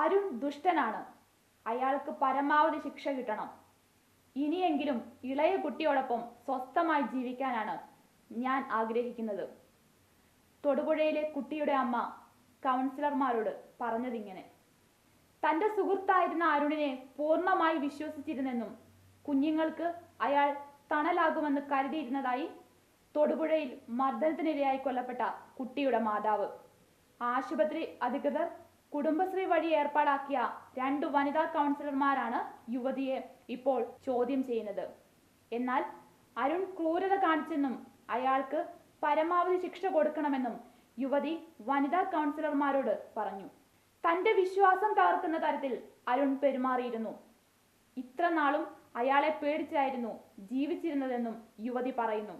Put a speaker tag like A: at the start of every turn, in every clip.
A: അരുൺ ദുഷ്ടനാണ്. അയാൾക്ക് പരമാവധി ശിക്ഷ കിട്ടണം. ഇനിയെങ്കിലും ഇളയ കുട്ടിയോടൊപ്പം സ്വസ്ഥമായി ജീവിക്കാനാണ് ഞാൻ ആഗ്രഹിക്കുന്നത്. തൊടുപുഴയിലെ കുട്ടിയുടെ അമ്മ കൗൺസിലർമാരോട് പറഞ്ഞതിങ്ങനെ. തന്റെ സുഹൃത്തായിരുന്ന അരുണിനെ പൂർണമായി വിശ്വസിച്ചിരുന്നെന്നും കുഞ്ഞുങ്ങൾക്ക് അയാൾ തണലാകുമെന്ന് കരുതിയിരുന്നതായി തൊടുപുഴയിൽ മർദ്ദനത്തിനിരയായി കൊല്ലപ്പെട്ട കുട്ടിയുടെ മാതാവ്. ആശുപത്രി അധികൃതർ കുടുംബശ്രീ വഴി ഏർപ്പാടാക്കിയ രണ്ടു വനിതാ കൗൺസിലർമാരാണ് യുവതിയെ ഇപ്പോൾ ചോദ്യം ചെയ്യുന്നത്. എന്നാൽ അരുൺ ക്രൂരത കാണിച്ചെന്നും അയാൾക്ക് പരമാവധി ശിക്ഷ കൊടുക്കണമെന്നും യുവതി വനിതാ കൗൺസിലർമാരോട് പറഞ്ഞു. തന്റെ വിശ്വാസം തകർക്കുന്ന തരത്തിൽ അരുൺ പെരുമാറിയിരുന്നു. ഇത്ര നാളും അയാളെ പേടിച്ചായിരുന്നു ജീവിച്ചിരുന്നതെന്നും യുവതി പറയുന്നു.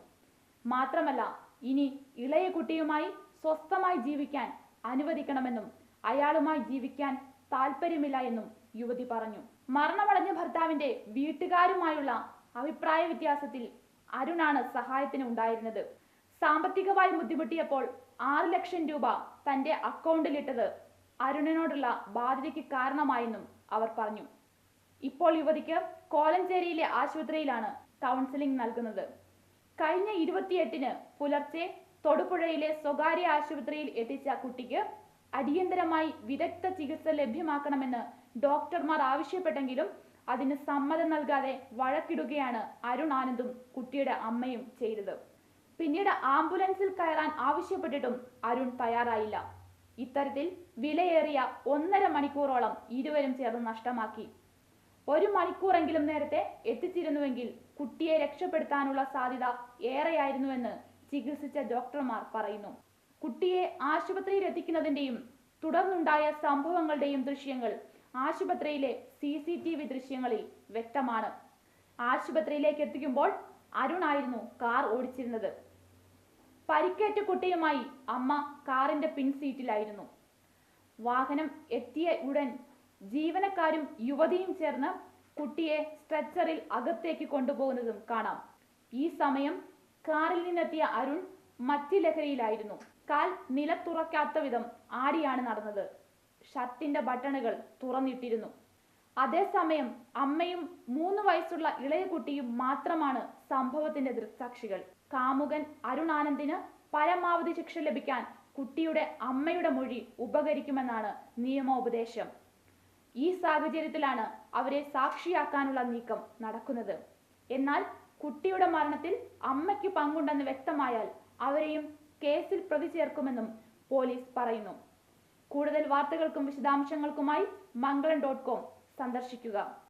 A: മാത്രമല്ല ഇനി ഇളയ കുട്ടിയുമായി സ്വസ്ഥമായി ജീവിക്കാൻ അനുവദിക്കണമെന്നും അയാളുമായി ജീവിക്കാൻ താല്പര്യമില്ല എന്നും യുവതി പറഞ്ഞു. മരണമടഞ്ഞ ഭർത്താവിന്റെ വീട്ടുകാരുമായുള്ള അഭിപ്രായ വ്യത്യാസത്തിൽ അരുണാണ് സഹായത്തിന് ഉണ്ടായിരുന്നത്. സാമ്പത്തികമായി ബുദ്ധിമുട്ടിയപ്പോൾ ആറ് ലക്ഷം രൂപ തന്റെ അക്കൗണ്ടിലിട്ടത് അരുണിനോടുള്ള ബാധ്യതയ്ക്ക് കാരണമായെന്നും അവർ പറഞ്ഞു. ഇപ്പോൾ യുവതിക്ക് കോലഞ്ചേരിയിലെ ആശുപത്രിയിലാണ് കൗൺസിലിംഗ് നൽകുന്നത്. കഴിഞ്ഞ ഇരുപത്തിയെട്ടിന് പുലർച്ചെ തൊടുപുഴയിലെ സ്വകാര്യ ആശുപത്രിയിൽ എത്തിച്ച കുട്ടിക്ക് അടിയന്തരമായി വിദഗ്ധ ചികിത്സ ലഭ്യമാക്കണമെന്ന് ഡോക്ടർമാർ ആവശ്യപ്പെട്ടെങ്കിലും അതിന് സമ്മതം നൽകാതെ വഴക്കിടുകയാണ് അരുൺ ആനന്ദും കുട്ടിയുടെ അമ്മയും ചെയ്തത്. പിന്നീട് ആംബുലൻസിൽ കയറാൻ ആവശ്യപ്പെട്ടിട്ടും അരുൺ തയ്യാറായില്ല. ഇത്തരത്തിൽ വിലയേറിയ ഒന്നര മണിക്കൂറോളം ഇരുവരും ചേർന്ന് നഷ്ടമാക്കി. ഒരു മണിക്കൂറെങ്കിലും നേരത്തെ എത്തിച്ചിരുന്നുവെങ്കിൽ കുട്ടിയെ രക്ഷപ്പെടുത്താനുള്ള സാധ്യത ഏറെയായിരുന്നുവെന്ന് ചികിത്സിച്ച ഡോക്ടർമാർ പറയുന്നു. കുട്ടിയെ ആശുപത്രിയിൽ എത്തിക്കുന്നതിന്റെയും തുടർന്നുണ്ടായ സംഭവങ്ങളുടെയും ദൃശ്യങ്ങൾ ആശുപത്രിയിലെ സി സി ടി വി ദൃശ്യങ്ങളിൽ വ്യക്തമാണ്. ആശുപത്രിയിലേക്ക് എത്തിക്കുമ്പോൾ അരുണായിരുന്നു കാർ ഓടിച്ചിരുന്നത്. പരിക്കേറ്റ കുട്ടിയുമായി അമ്മ കാറിന്റെ പിൻസീറ്റിലായിരുന്നു വാഹനം എത്തിയ ഉടൻ ജീവനക്കാരും യുവതിയും ചേർന്ന് കുട്ടിയെ സ്ട്രെച്ചറിൽ അകത്തേക്ക് കൊണ്ടുപോകുന്നതും കാണാം. ഈ സമയം കാറിൽ നിന്നെത്തിയ അരുൺ മറ്റ് ലഹരിയിലായിരുന്നു. കാൽ നിലത്തുറക്കാത്ത വിധം ആടിയാണ് നടന്നത്. ഷർട്ടിന്റെ ബട്ടണുകൾ തുറന്നിട്ടിരുന്നു. അതേസമയം അമ്മയും മൂന്ന് വയസ്സുള്ള ഇളയ കുട്ടിയും മാത്രമാണ് സംഭവത്തിന്റെ ദൃക്സാക്ഷികൾ. കാമുകൻ അരുണാനന്ദിന് പരമാവധി ശിക്ഷ ലഭിക്കാൻ കുട്ടിയുടെ അമ്മയുടെ മൊഴി ഉപകരിക്കുമെന്നാണ് നിയമോപദേശം. ഈ സാഹചര്യത്തിലാണ് അവരെ സാക്ഷിയാക്കാനുള്ള നീക്കം നടക്കുന്നത്. എന്നാൽ കുട്ടിയുടെ മരണത്തിൽ അമ്മയ്ക്ക് പങ്കുണ്ടെന്ന് വ്യക്തമായാൽ അവരെയും കേസിൽ പ്രതി ചേർക്കുമെന്നും പോലീസ് പറയുന്നു. കൂടുതൽ വാർത്തകൾക്കും വിശദാംശങ്ങൾക്കുമായി മംഗളം ഡോട്ട് കോം സന്ദർശിക്കുക.